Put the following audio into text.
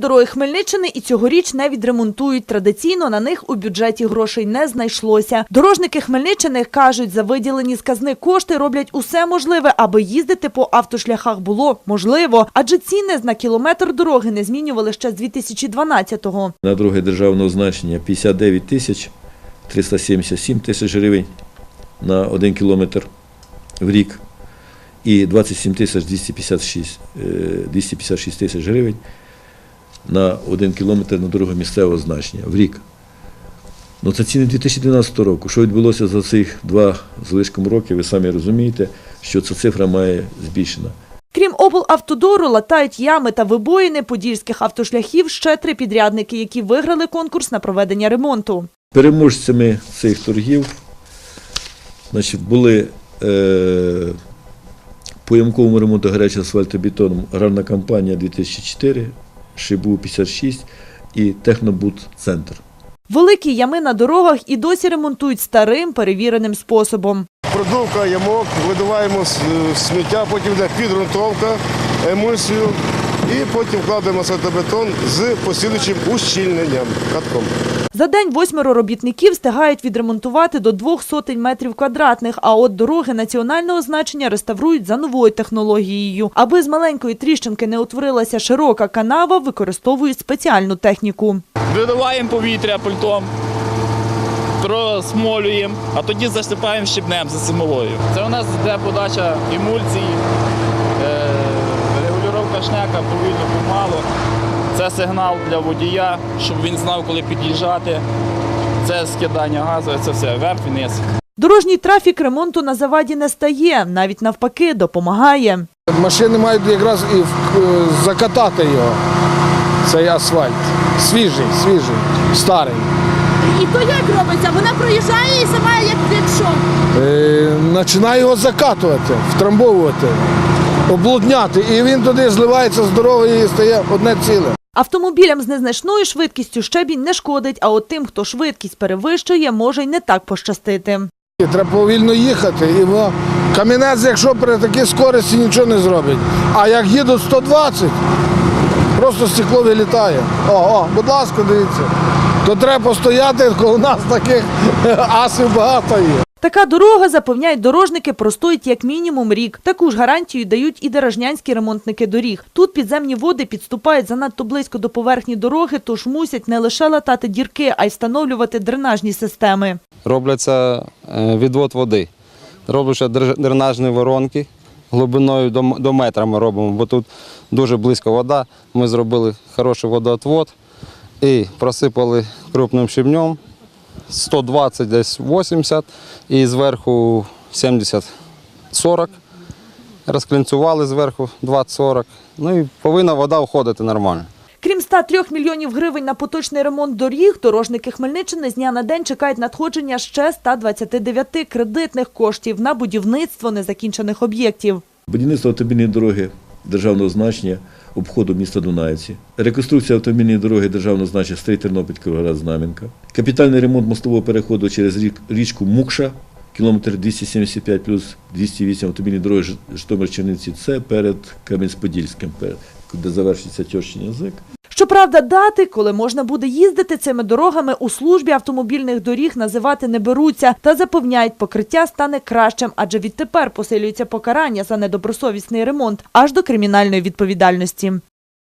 дороги Хмельниччини і цьогоріч не відремонтують. Традиційно на них у бюджеті грошей не знайшлося. Дорожники Хмельниччини кажуть, за виділені з казни кошти роблять усе можливе, аби їздити по автошляхах було можливо. Адже ціни на кілометр дороги не змінювали ще з 2012-го. На дороги державного значення 59 тисяч 377 тисяч гривень на один кілометр в рік і 27 тисяч 256, е, 256 тисяч гривень на один кілометр на дорогу місцевого значення в рік. Ну, це ціни 2012 року. Що відбулося за цих два з лишком років, ви самі розумієте, що ця цифра має збільшена. Крім облавтодору, латають ями та вибоїни подільських автошляхів ще три підрядники, які виграли конкурс на проведення ремонту. Переможцями цих торгів значить, були е, по ямковому ремонту гарячим асфальтобетоном аграрна компанія 2004, Шибу 56 і Технобут Центр. Великі ями на дорогах і досі ремонтують старим перевіреним способом. Продувка ямок, видуваємо сміття, потім йде підґрунтовка, емульсію і потім кладемо асфальтобетон з посилюючим ущільненням катком. За день восьмеро робітників встигають відремонтувати до двох сотень метрів квадратних, а от дороги національного значення реставрують за новою технологією. Аби з маленької тріщинки не утворилася широка канава, використовують спеціальну техніку. Видуваємо повітря пультом, просмолюємо, а тоді засипаємо щебнем за смолою. Це у нас йде подача емульсії, е, регулювання повільно помалу. Це сигнал для водія, щоб він знав, коли під'їжджати. Це скидання газу, це все вверх-вниз. Дорожній трафік ремонту на заваді не стає, навіть навпаки, допомагає. Машини мають якраз і е, закатати його, цей асфальт. Свіжий, свіжий, старий. І то як робиться? Вона проїжджає і сама як, як що? Е, починає його закатувати, втрамбовувати, облудняти. І він туди зливається з дороги і стає одне ціле. Автомобілям з незначною швидкістю щебінь не шкодить, а от тим, хто швидкість перевищує, може й не так пощастити. І Треба повільно їхати. І воно... Камінець, якщо при такій скорості нічого не зробить. А як їдуть 120, просто стекло вилітає. О, о, будь ласка, дивіться. То треба постояти, коли у нас таких асів багато є. Така дорога, запевняють дорожники, простоїть як мінімум рік. Таку ж гарантію дають і дорожнянські ремонтники доріг. Тут підземні води підступають занадто близько до поверхні дороги, тож мусять не лише латати дірки, а й встановлювати дренажні системи. робляться е, відвод води. Робляться дренажні воронки глибиною до метра ми робимо, бо тут дуже близько вода. Ми зробили хороший водоотвод і просипали крупним щебнем 120 десь 80 і зверху 70-40. Розклінцювали зверху 20-40. Ну і повинна вода уходити нормально. Крім 103 мільйонів гривень на поточний ремонт доріг, дорожники Хмельниччини з дня на день чекають надходження ще 129 кредитних коштів на будівництво незакінчених об'єктів. Будівництво автомобільної дороги державного значення обходу міста Дунаєці, реконструкція автомобільної дороги державного значення Стрий Тернопіль Кіровоград Знам'янка, капітальний ремонт мостового переходу через річку Мукша, кілометр 275 плюс 208 автомобільної дороги Житомир Черниці. це перед Кам'янець-Подільським, де завершиться тьощин язик. Щоправда, дати, коли можна буде їздити цими дорогами у службі автомобільних доріг, називати не беруться та запевняють, покриття стане кращим, адже відтепер посилюється покарання за недобросовісний ремонт аж до кримінальної відповідальності.